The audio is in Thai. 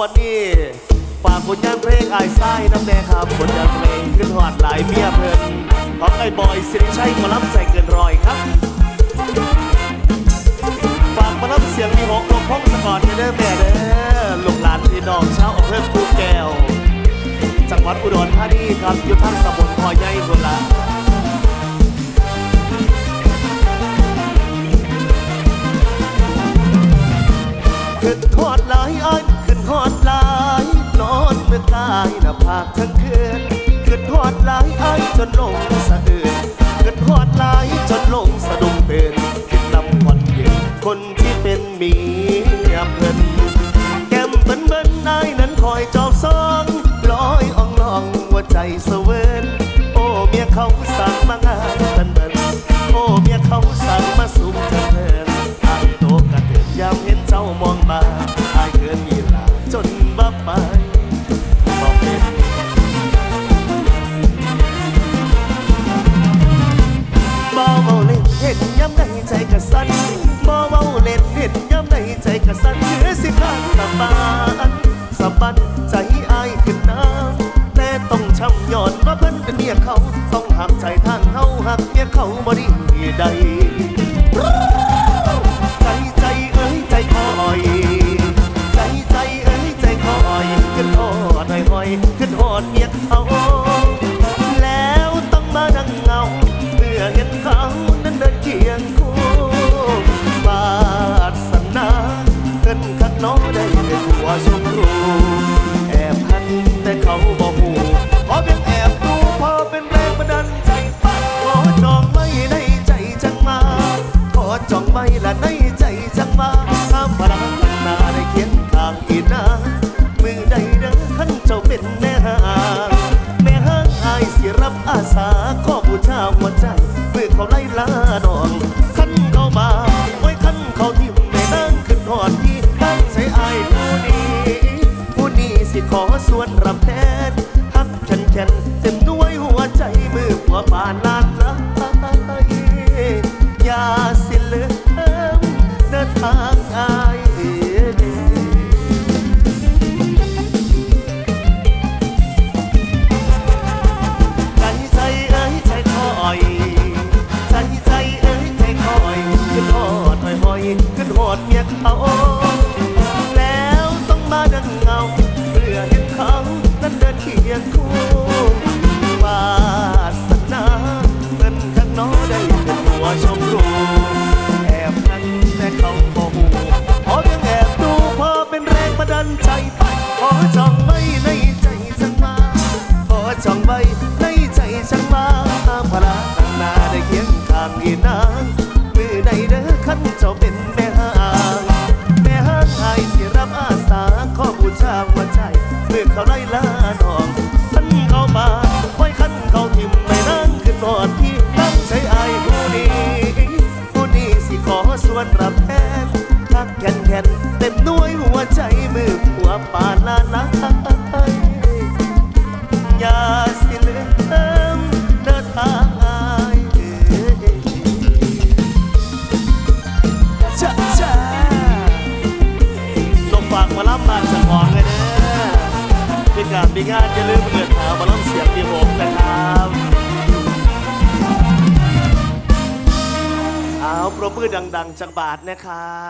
บัดนี้ฝากผลงานเพลงไอ้ไส้น้ำแดงครับผลงานเพลงขึ้นหอดหลายเมียเพิ่นของไอ้บอยสิริชัยมารับใจเกินรอยครับ ฝากมารับเสียงมีหกลงพ้องสะกอนเด้อแม่เด้อลูกหลานพี่น้องชาวอำเภอภูแก้ว จังหวัดอุดรธานีครับอยู่ทางตำบลพอใหญ่คนละขึ้นหอดหลายอ้ายขึ้น หอดลาย นอนเมื่อกายหน้าผากทั้งคืนขึ้นหอดลายอ้ายจนลงสะอื่นขึ้นหอดลายจนลงสะดุ้งตื่นขึ้นนำคนเดียวคนที่เป็นเมียเพิ่นแก้มเบิ่นเบิ่นอ้ายนั้นคอยจอบซองลอยอ่องลองหัวใจเสเวินโอ้เมียเขาสั่งมางานเบิ่น ไปบอกเป็นบ่เว้าเล่นเห็นย้ำในใจกะสันบ่เว้าเล่นเห็นย้ำในใจกะสั่นคือสิขาดสะบานสะบันใจอายขึ้นน้ำแต่ต้องช้ำย้อนว่าเพิ่นเป็นเมียเขา ต้องหักใจทางเฮาหักเมียเขาบ่ดีใด อยขึ้นหอดเมียเขาแล้วต้องมานั่งเหงาเมื่อเห็นเขานั้นเดินเคียงคู่บาสนาเงินขัดน้อได้เป็นหัวชมรูแอบพันแต่เขาบอก ขอบูชาหัวใจเพื่อเขาไล่ลาดองขั้นเข้ามาไว้ขั้นเขาทิ่มในนั่งขึ้นหอดที่ตั้งใจอายผู้นี้ผู้นี้สิขอส่วนรับแทนฮักฉันแค้นเต็มด้วยหัวใจมือหัวปาน ทักแก่นเต็มหน่วยหัวใจมือหัวปาลานาอย่าสิลืมเดินทางอายจ้าจ้าต้องฝากมาล่ำบานสมองเลยนะเป็นการมีงานอย่าลืมเปิดหามาล่ำเสียงที่หกนะครับเอาปรบมือดัง ๆจากบาทนะครับ